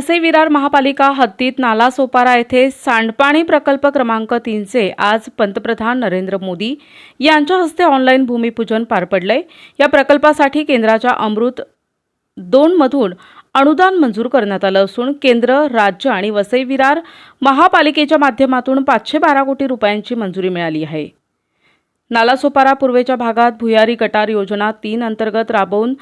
वसई विरार महापालिका हद्दीत नालासोपारा येथे सांडपाणी प्रकल्प क्रमांक तीनचे आज पंतप्रधान नरेंद्र मोदी यांच्या हस्ते ऑनलाईन भूमिपूजन पार पडले या प्रकल्पासाठी केंद्राच्या अमृत दोनमधून अनुदान मंजूर करण्यात आलं असून केंद्र राज्य आणि वसई विरार महापालिकेच्या माध्यमातून पाचशे बारा कोटी रुपयांची मंजुरी मिळाली आहे. नालासोपारा पूर्वेच्या भागात भुयारी गटार योजना तीन अंतर्गत राबवून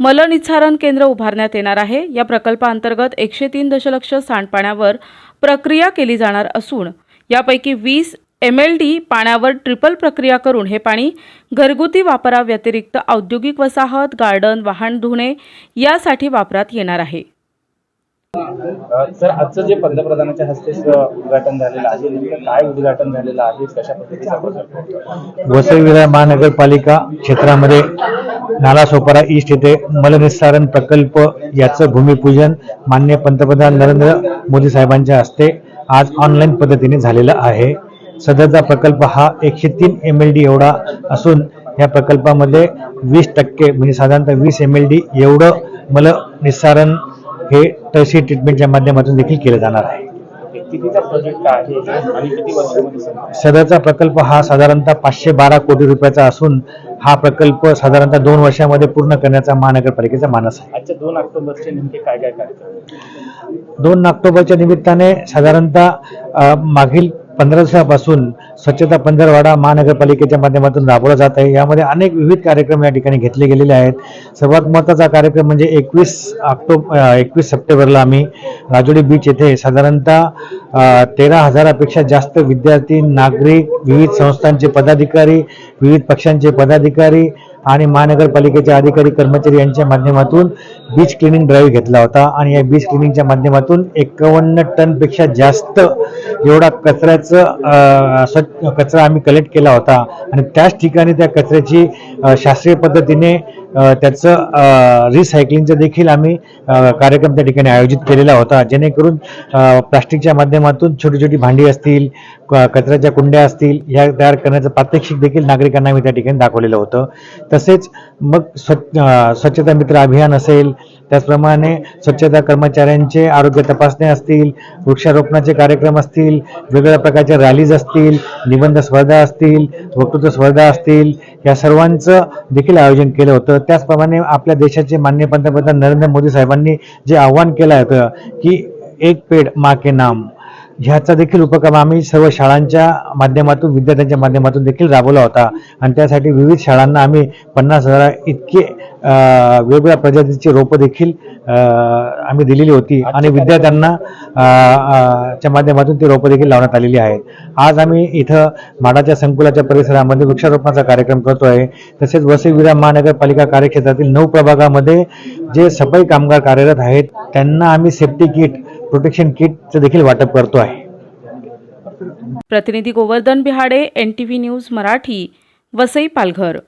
मलनिस्सारण केंद्र उभारण्यात येणार आहे या प्रकल्पाअंतर्गत एकशे तीन दशलक्ष सांडपाण्यावर प्रक्रिया केली जाणार असून यापैकी वीस एम एल डी पाण्यावर ट्रिपल प्रक्रिया करून हे पाणी घरगुती वापराव्यतिरिक्त औद्योगिक वसाहत गार्डन वाहन धुणे यासाठी वापरात येणार आहे सर आजचं जे पंतप्रधानाच्या हस्ते उद्घाटन झालेलं आहे नेमकं काय उद्घाटन झालेलं आहे कशा पद्धतीचा? वसई विरार महानगरपालिका क्षेत्रामध्ये नालासोपारा ईस्ट येथे मलनिस्सारण प्रकल्प याचं भूमिपूजन मान्य पंतप्रधान नरेंद्र मोदी साहेबांच्या हस्ते आज ऑनलाईन पद्धतीने झालेला आहे. सदरचा प्रकल्प हा एकशे तीन एम एल डी एवढा असून या प्रकल्पामध्ये वीस टक्के म्हणजे साधारणतः वीस एम एल डी एवढं मलनिस्सारण हे तहसील ट्रीटमेंटच्या माध्यमातून देखील केलं जाणार आहे. कितीचा प्रोजेक्ट आहे आणि किती वर्षामध्ये संपेल? सदरचा प्रकल्प हा साधारणतः पाचशे बारा कोटी रुपयाचा असून हा प्रकल्प साधारणतः दोन वर्षामध्ये पूर्ण करण्याचा महानगरपालिकेचा मानस आहे आजच्या दोन ऑक्टोबरचे नेमके काय काय कार्यक्रम दोन ऑक्टोबरच्या निमित्ताने साधारणतः अ, मागील पंधरा दिवसापासून स्वच्छता पंधरवाडा महानगरपालिकेच्या माध्यमातून राबवला जात आहे. यामध्ये अनेक विविध कार्यक्रम या ठिकाणी घेतले गेलेले आहेत. सर्वात महत्त्वाचा कार्यक्रम म्हणजे एकवीस ऑक्टोबर एकवीस सप्टेंबरला आम्ही राजोडी बीच येथे साधारणतः तेरा हजारापेक्षा जास्त विद्यार्थी नागरिक विविध संस्थांचे पदाधिकारी विविध पक्षांचे पदाधिकारी आणि महानगरपालिकेचे अधिकारी कर्मचारी यांच्या माध्यमातून बीच क्लिनिंग ड्राईव्ह घेतला होता. आणि या बीच क्लिनिंगच्या माध्यमातून एकावन्न टनपेक्षा जास्त एवढा कचऱ्याचं कचरा आम्ही कलेक्ट केला होता. आणि त्याच ठिकाणी त्या कचऱ्याची शास्त्रीय पद्धतीने त्याचं रिसायकलिंगचं देखील आम्ही कार्यक्रम त्या ठिकाणी आयोजित केलेला होता. जेणेकरून प्लास्टिकच्या माध्यमातून छोटी छोटी भांडी असतील क- कचऱ्याच्या कुंड्या असतील ह्या तयार करण्याचं प्रात्यक्षिक देखील नागरिकांना आम्ही त्या ठिकाणी दाखवलेलं होतं. तसेच मग स्वच्छ स्वच्छता मित्र अभियान असेल त्याचप्रमाणे स्वच्छता कर्मचाऱ्यांचे आरोग्य तपासणे असतील वृक्षारोपणाचे कार्यक्रम असतील वेगवेगळ्या प्रकारच्या रॅलीज असतील निबंध स्पर्धा असतील वक्तृत्व स्पर्धा असतील या सर्वांचं देखील आयोजन केलं होतं. त्याचप्रमाणे आपल्या देशाचे मान्य पंतप्रधान नरेंद्र मोदी साहेबांनी जे आव्हान केलं होतं की एक पेड मा के नाम. ह्याचा देखील उपक्रम आम्ही सर्व शाळांच्या माध्यमातून विद्यार्थ्यांच्या माध्यमातून देखील राबवला होता. आणि त्यासाठी विविध शाळांना आम्ही पन्नास हजार इतके वेगवेगळ्या प्रजातीची रोपं देखील आम्ही दिलेली होती. आणि विद्यार्थ्यांना च्या माध्यमातून ती रोपं देखील लावण्यात आलेली आहेत. आज आम्ही इथं माडाच्या संकुलाच्या परिसरामध्ये वृक्षारोपणाचा कार्यक्रम करतोय. तसेच वसई विरार महानगरपालिका कार्यक्षेत्रातील नऊ प्रभागामध्ये जे सफाई कामगार कार्यरत आहेत त्यांना आम्ही सेफ्टी किट प्रोटेक्शन किटचं देखील वाटप करतो आहे. प्रतिनिधी Govardhan Bihade N T V news Marathi Vasai Palghar.